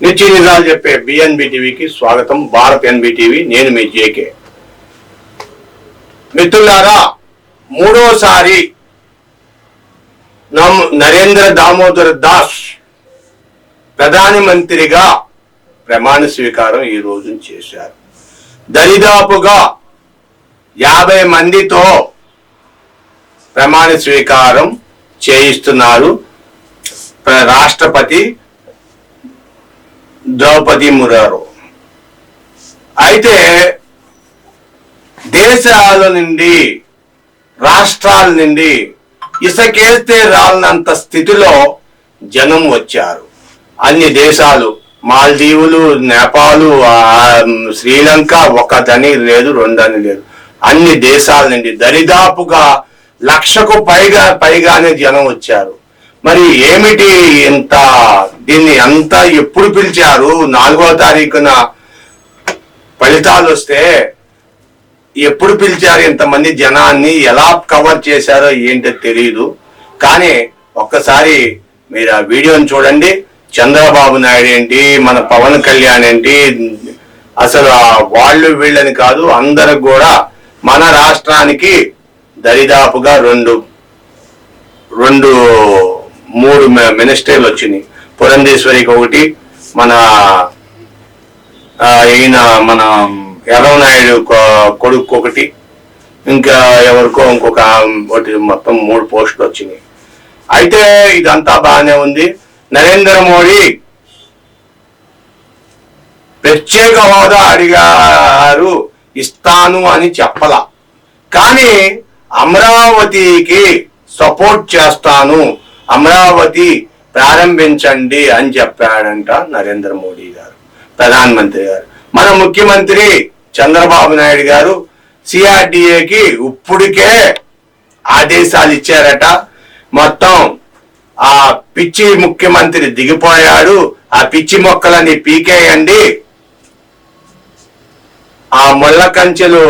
నిత్య నిజాలు చెప్పే బిఎన్బి టీవీకి స్వాగతం. భారత్ ఎన్బి టీవీ నేను మీ జేకే మిత్రులారా మూడోసారి నమ్ నరేంద్ర దామోదర్ దాస్ ప్రధానమంత్రిగా ప్రమాణ స్వీకారం ఈ రోజు చేశారు. దరిదాపుగా యాభై మందితో ప్రమాణ స్వీకారం చేయిస్తున్నారు ప్ర- రాష్ట్రపతి ద్రౌపది మురారు. అయితే దేశాల నుండి రాష్ట్రాల నుండి ఇసకేస్తే రాలనంత స్థితిలో జనం వచ్చారు. అన్ని దేశాలు మాల్దీవులు నేపాలు శ్రీలంక ఒకదని లేదు రెండని లేదు. అన్ని దేశాల నుండి దరిదాపుగా లక్షకు పైగా పైగానే జనం వచ్చారు. మరి ఏమిటి ఇంత దీన్ని అంతా ఎప్పుడు పిలిచారు? నాలుగో తారీఖున ఫలితాలు వస్తే ఎప్పుడు పిలిచారు? ఇంతమంది జనాన్ని ఎలా కవర్ చేశారో ఏంటో తెలియదు కానీ ఒక్కసారి మీరు ఆ వీడియోని చూడండి. చంద్రబాబు నాయుడు ఏంటి? మన పవన్ కళ్యాణ్ ఏంటి? అసలు వాళ్ళు వీళ్ళని కాదు అందరు కూడా మన రాష్ట్రానికి దరిదాపుగా రెండు రెండు మూడు మినిస్టర్లు మినిస్ట్రీలు వచ్చినాయి. పురంధేశ్వరికి ఒకటి మన ఈయన మన ఎర్రనాయుడు కొడుకు ఒకటి ఇంకా ఎవరికో ఇంకొక ఒకటి మొత్తం మూడు పోస్టులు వచ్చినాయి. అయితే ఇదంతా బాగానే ఉంది. నరేంద్ర మోడీ ప్రత్యేక హోదా అడిగారు ఇస్తాను అని చెప్పల. కానీ అమరావతికి సపోర్ట్ చేస్తాను. అమరావతి ప్రారంభించండి అని చెప్పాడంట నరేంద్ర మోడీ గారు ప్రధానమంత్రి గారు. మన ముఖ్యమంత్రి చంద్రబాబు నాయుడు గారు సిఆర్డిఏకి ఇప్పటికే ఆదేశాలు ఇచ్చారట. మొత్తం ఆ పిచ్చి ముఖ్యమంత్రి దిగిపోయాడు. ఆ పిచ్చి మొక్కలని పీకేయండి. ఆ ముళ్ళ కంచెలు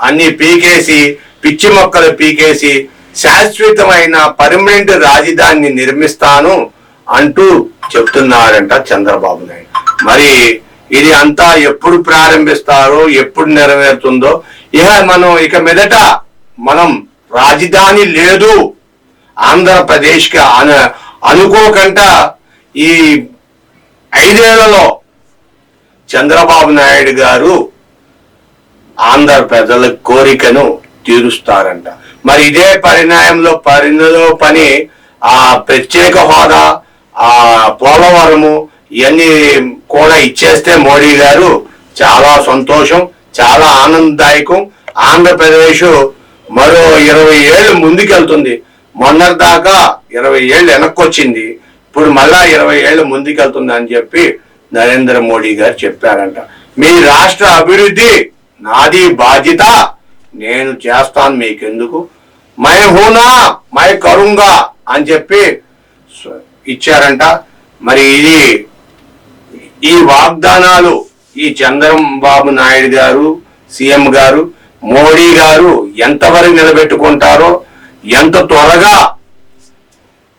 అన్ని పీకేసి పిచ్చి మొక్కలు పీకేసి శాశ్వతమైన పర్మనెంట్ రాజధానిని నిర్మిస్తాను అంటూ చెప్తున్నారంట చంద్రబాబు నాయుడు. మరి ఇది అంతా ఎప్పుడు ప్రారంభిస్తారో ఎప్పుడు నెరవేరుతుందో ఇక మనం ఇక మీదట మనం రాజధాని లేదు ఆంధ్రప్రదేశ్కి అను అనుకోకుండా ఈ ఐదేళ్ళలో చంద్రబాబు నాయుడు గారు ఆంధ్ర ప్రజల కోరికను తీరుస్తారంట. మరి ఇదే పరిణామంలో పరిణలో పని ఆ ప్రత్యేక హోదా ఆ పోలవరము ఇవన్నీ కూడా ఇచ్చేస్తే మోడీ గారు చాలా సంతోషం చాలా ఆనందదాయకం. ఆంధ్రప్రదేశ్ మరో ఇరవై ఏళ్ళు ముందుకెళ్తుంది. మొన్నటి దాకా ఇరవై ఏళ్ళు వెనక్కొచ్చింది. ఇప్పుడు మళ్ళా ఇరవై ఏళ్ళు ముందుకెళ్తుంది అని చెప్పి నరేంద్ర మోడీ గారు చెప్పారంట. మీ రాష్ట్ర అభివృద్ధి నాది బాధ్యత. నేను చేస్తాను మీకెందుకు? మై హూనా మై కరుంగా అని చెప్పి ఇచ్చారంట. మరి ఇది ఈ వాగ్దానాలు ఈ చంద్రబాబు నాయుడు గారు సీఎం గారు మోడీ గారు ఎంతవరకు నిలబెట్టుకుంటారో ఎంత త్వరగా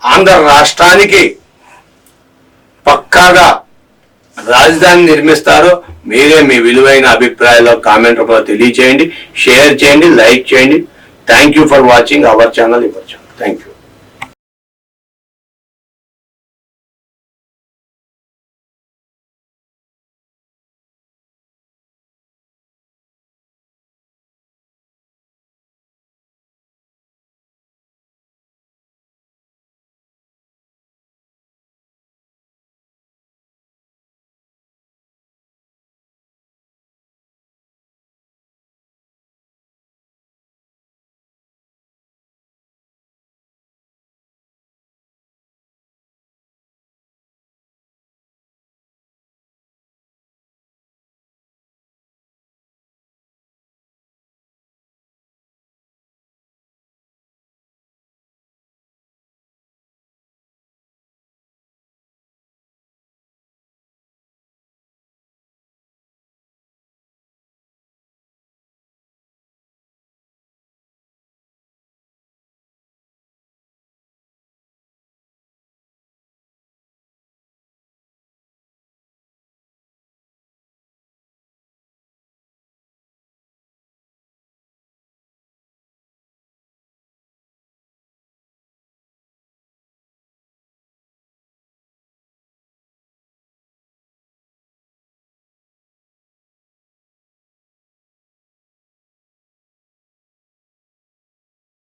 ఆంధ్ర రాష్ట్రానికి పక్కాగా రాజధాని నిర్మిస్తారో మీరే మీ విలువైన అభిప్రాయాలు కామెంట్ రూపంలో తెలియచేయండి షేర్ చేయండి లైక్ చేయండి. Thank you for watching our channel our channel thank you